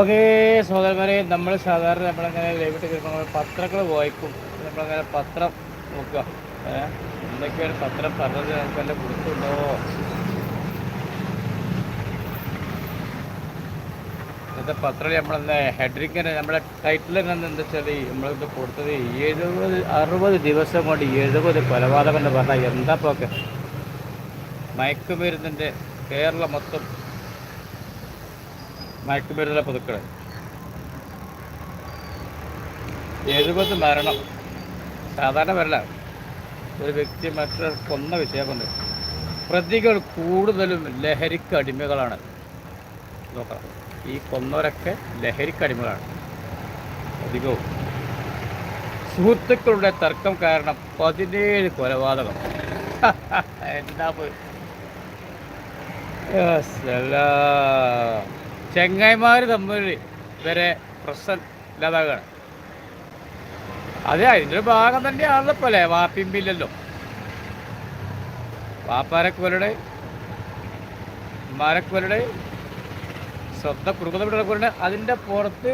Okay സഹോദരന്മാരെ നമ്മൾ സാധാരണ നമ്മളങ്ങനെ ലൈവിട്ട് കേൾക്കുമ്പോൾ പത്രങ്ങൾ വായിക്കും. നമ്മളങ്ങനെ പത്രം നോക്കുക. എന്തൊക്കെയാണ് പത്രം? പറഞ്ഞത് നമുക്ക് എന്റെ കൊടുത്തുണ്ടോ ഇന്നത്തെ പത്രം നമ്മളെന്താ ഹെഡ്രിക്കിന് നമ്മുടെ ടൈറ്റിൽ എന്താ വെച്ചാൽ നമ്മളിത് കൊടുത്തത് എഴുപത് അറുപത് ദിവസം കൊണ്ട് എഴുപത് കൊലപാതകം എന്ന് പറഞ്ഞാൽ എന്താ പോക്കെ? മയക്കുമരുന്നിന്റെ കേരളം മൊത്തം മയക്കുമരുന്നിലെ പുതുക്കൾ എഴുപത് മരണം. സാധാരണ വരല. ഒരു വ്യക്തി മറ്റൊരു കൊന്ന വിഷയമുണ്ട് പ്രതികൾ കൂടുതലും ലഹരിക്ക് അടിമകളാണ്. നോക്കാം. ഈ കൊന്നവരൊക്കെ ലഹരിക്ക് അടിമകളാണ്. അധികവും. സുഹൃത്തുക്കളുടെ തർക്കം കാരണം പതിനേഴ് കൊലപാതകം. എന്താ പോയി? ചെങ്ങായിമാർ തമ്മിൽ വരെ പ്രശ്നം ഇല്ലാതാകുകയാണ് അതെ അതിന്റെ ഒരു ഭാഗം തന്നെയാണല്ലോ പോലെ വാപ്പിമ്പില്ലല്ലോ വാപ്പാരക്കുവരുടെ ഉമ്മാരക്കുവരുടെ സ്വന്തം കുടുംബത്തിലുള്ള അതിന്റെ പുറത്ത്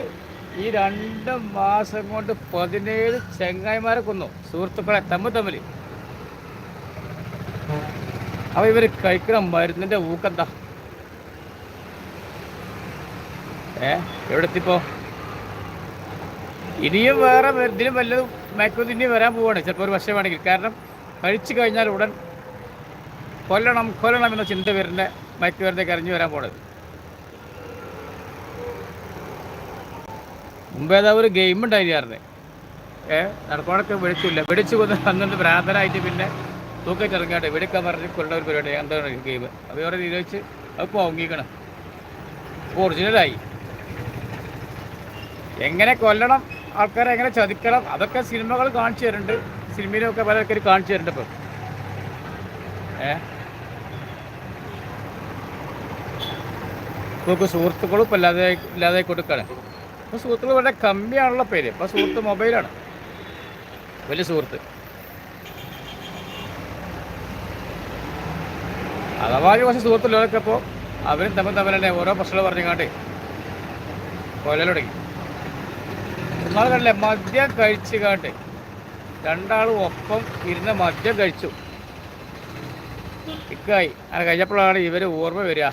ഈ രണ്ട് മാസം കൊണ്ട് പതിനേഴ് ചെങ്ങായിമാരെ കൊന്നു. സുഹൃത്തുക്കളെ തമ്മിൽ തമ്മിൽ. അപ്പൊ ഇവർ കഴിക്കണം മരുന്നിന്റെ ഊക്കെന്താ? ഏ? എവിടെ എത്തിപ്പോ ഇനിയും വേറെ ഇതിലും വല്ലതും മയക്കുമരുന്ന് ഇനിയും വരാൻ പോവാണ്. ചിലപ്പോൾ ഒരു വശമാണെങ്കിൽ കാരണം കഴിച്ചു കഴിഞ്ഞാൽ ഉടൻ കൊല്ലണം കൊല്ലണം എന്ന ചിന്ത വരുന്ന മയക്കുമരുന്നേക്ക് കരഞ്ഞു വരാൻ പോണത്. മുമ്പേതാ ഒരു ഗെയിം ഉണ്ടായിരുന്നു ഏ? നടക്കോണൊക്കെ വെടിച്ചില്ല വെടിച്ചു കൊന്ന് അന്നൊന്ന് ഭ്രാന്തനായിട്ട് പിന്നെ തൂക്കറ്റ് ഇറങ്ങാണ്ട് വെടിക്കാൻ പറഞ്ഞ് കൊള്ള ഒരു പരിപാടി. എന്താണ് ഗെയിം അപ്പോൾ അവരെ തീരുവച്ച് അത് പൊങ്ങിക്കണം ഒറിജിനലായി എങ്ങനെ കൊല്ലണം ആൾക്കാരെ എങ്ങനെ ചതിക്കണം അതൊക്കെ സിനിമകൾ കാണിച്ചു തരുന്നുണ്ട്. സിനിമയിലൊക്കെ പല ആൾക്കാർ കാണിച്ചു തരുന്നുണ്ട് ഇപ്പം. ഏ? നമുക്ക് സുഹൃത്തുക്കളും ഇപ്പം ഇല്ലാതെ ഇല്ലാതെ കൊടുക്കുകയാണ് ഇപ്പോൾ സുഹൃത്തുക്കൾ വളരെ കമ്മിയാണുള്ള പേര്. ഇപ്പോൾ സുഹൃത്ത് മൊബൈലാണ്. വലിയ സുഹൃത്ത്. അഥവാ കുറച്ച് സുഹൃത്തുള്ളവരൊക്കെ ഇപ്പോൾ അവരും തമ്മിൽ തമ്മിൽ ഓരോ പ്രശ്നങ്ങൾ പറഞ്ഞുകൊണ്ട് കൊല്ലൽ തുടങ്ങി. കണ്ടില്ലേ മദ്യം കഴിച്ചു കാണ്ട് രണ്ടാളും ഒപ്പം ഇരുന്ന് മദ്യം കഴിച്ചു. ഇക്കായി. അങ്ങനെ കഴിഞ്ഞപ്പോഴാണ് ഇവർ ഓർമ്മ വരിക.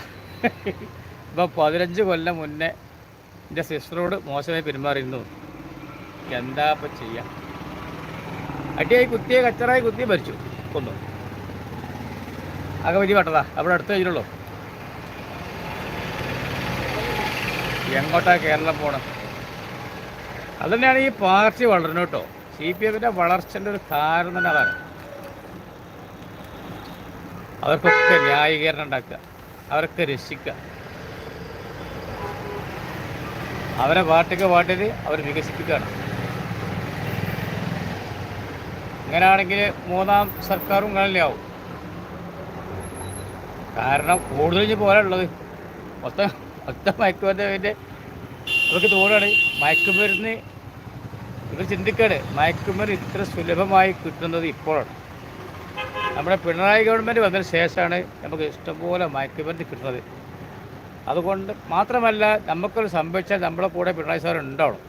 ഇപ്പം പതിനഞ്ച് കൊല്ലം മുന്നേ എന്റെ സിസ്റ്ററോട് മോശമായി പെരുമാറിയിരുന്നു. എന്താ ഇപ്പം ചെയ്യാം? അടിയായി കുത്തിയെ കച്ചറായി കുത്തി മരിച്ചു. കൊന്നു. ആകെ വലിയ പെട്ടതാ. അവിടെ അടുത്ത് കഴിഞ്ഞുള്ളൂ. എങ്ങോട്ടാ കേരളം പോണം അതുതന്നെയാണ് ഈ പാർട്ടി വളരുന്നത് കേട്ടോ. സി പി എമ്മിന്റെ വളർച്ചന്റെ ഒരു കാരണം തന്നെ അതാണ്. അവർക്കൊക്കെ ന്യായീകരണം ഉണ്ടാക്കുക അവരൊക്കെ രക്ഷിക്കുക. അവരെ പാർട്ടിക്ക് പാട്ടിൽ അവർ വികസിപ്പിക്കുകയാണ്. അങ്ങനെയാണെങ്കിൽ മൂന്നാം സർക്കാരും കാണില്ലാവും കാരണം കൂടുതൽ പോലുള്ളത് മൊത്തം മൊത്തം മയക്കുമരുന്നിന്റെ അവർക്ക് തോന്നുകയാണ് മയക്കുമരുന്ന് ഇവർ ചിന്തിക്കാണ്. മയക്കുമരുന്ന് ഇത്ര സുലഭമായി കിട്ടുന്നത് ഇപ്പോഴാണ്. നമ്മുടെ പിണറായി ഗവൺമെന്റ് വന്നതിന് ശേഷമാണ് നമുക്ക് ഇഷ്ടംപോലെ മയക്കുമരുന്ന് കിട്ടുന്നത്. അതുകൊണ്ട് മാത്രമല്ല നമുക്കൊരു സംഭവിച്ചാൽ നമ്മളെ കൂടെ പിണറായി സാർ ഉണ്ടാവണം.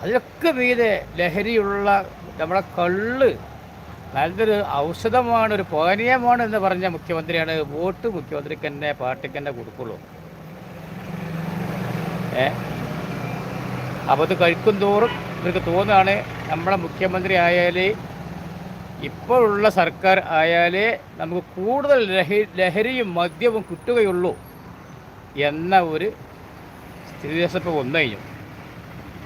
അതിലൊക്കെ മീതെ ലഹരിയുള്ള നമ്മുടെ കള്ള് നല്ലൊരു ഔഷധമാണ് ഒരു പാനീയമാണ് എന്ന് പറഞ്ഞ മുഖ്യമന്ത്രിയാണ് വോട്ട് മുഖ്യമന്ത്രിക്ക് തന്നെ പാർട്ടിക്ക് തന്നെ കൊടുക്കുള്ളൂ. ഏ? അപ്പോൾ ഇത് കഴിക്കും തോറും ഇവർക്ക് തോന്നുകയാണ് നമ്മളെ മുഖ്യമന്ത്രി ആയാലേ ഇപ്പോഴുള്ള സർക്കാർ ആയാലേ നമുക്ക് കൂടുതൽ ലഹരി ലഹരിയും മദ്യവും കിട്ടുകയുള്ളൂ എന്ന ഒരു സ്ഥിതിവിശേഷം വന്നു കഴിഞ്ഞു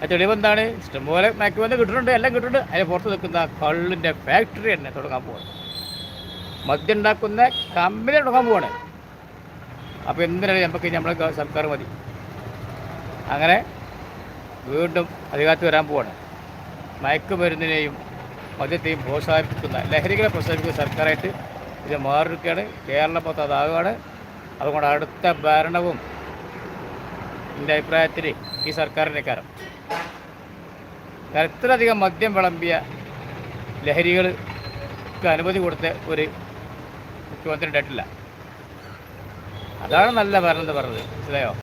ആ തെളിവെന്താണ് ഇഷ്ടംപോലെ മയക്കുമരുന്ന് കിട്ടുന്നുണ്ട് എല്ലാം കിട്ടുന്നുണ്ട്. അതിന് പുറത്ത് നിൽക്കുന്ന കള്ളിന്റെ ഫാക്ടറി തന്നെ തുടങ്ങാൻ പോവാണ്. മദ്യം ഉണ്ടാക്കുന്ന കമ്പനി തുടങ്ങാൻ പോവാണ്. അപ്പോൾ എന്തിനാണ് നമുക്ക് നമ്മുടെ സർക്കാർ മതി? അങ്ങനെ വീണ്ടും അധികാരത്തിൽ വരാൻ പോവാണ്. മയക്കുമരുന്നിനെയും മദ്യത്തെയും പ്രോത്സാഹിപ്പിക്കുന്ന ലഹരികളെ പ്രോത്സാഹിപ്പിക്കുന്ന സർക്കാരായിട്ട് ഇത് മാറിയിരിക്കുകയാണ്. കേരളം മൊത്തം അതാകുകയാണ്. അതുകൊണ്ട് അടുത്ത ഭരണവും എന്റെ അഭിപ്രായത്തിൽ ഈ സർക്കാരിന്റെ കാരം. കാരണം ഇത്രയധികം മദ്യം വിളമ്പിയ ലഹരികൾക്ക് അനുമതി കൊടുത്ത ഒരു മുഖ്യമന്ത്രി ഉണ്ടായിട്ടില്ല. അതാണ് നല്ല ഭരണം എന്ന് പറഞ്ഞത്. മനസ്സിലായോ?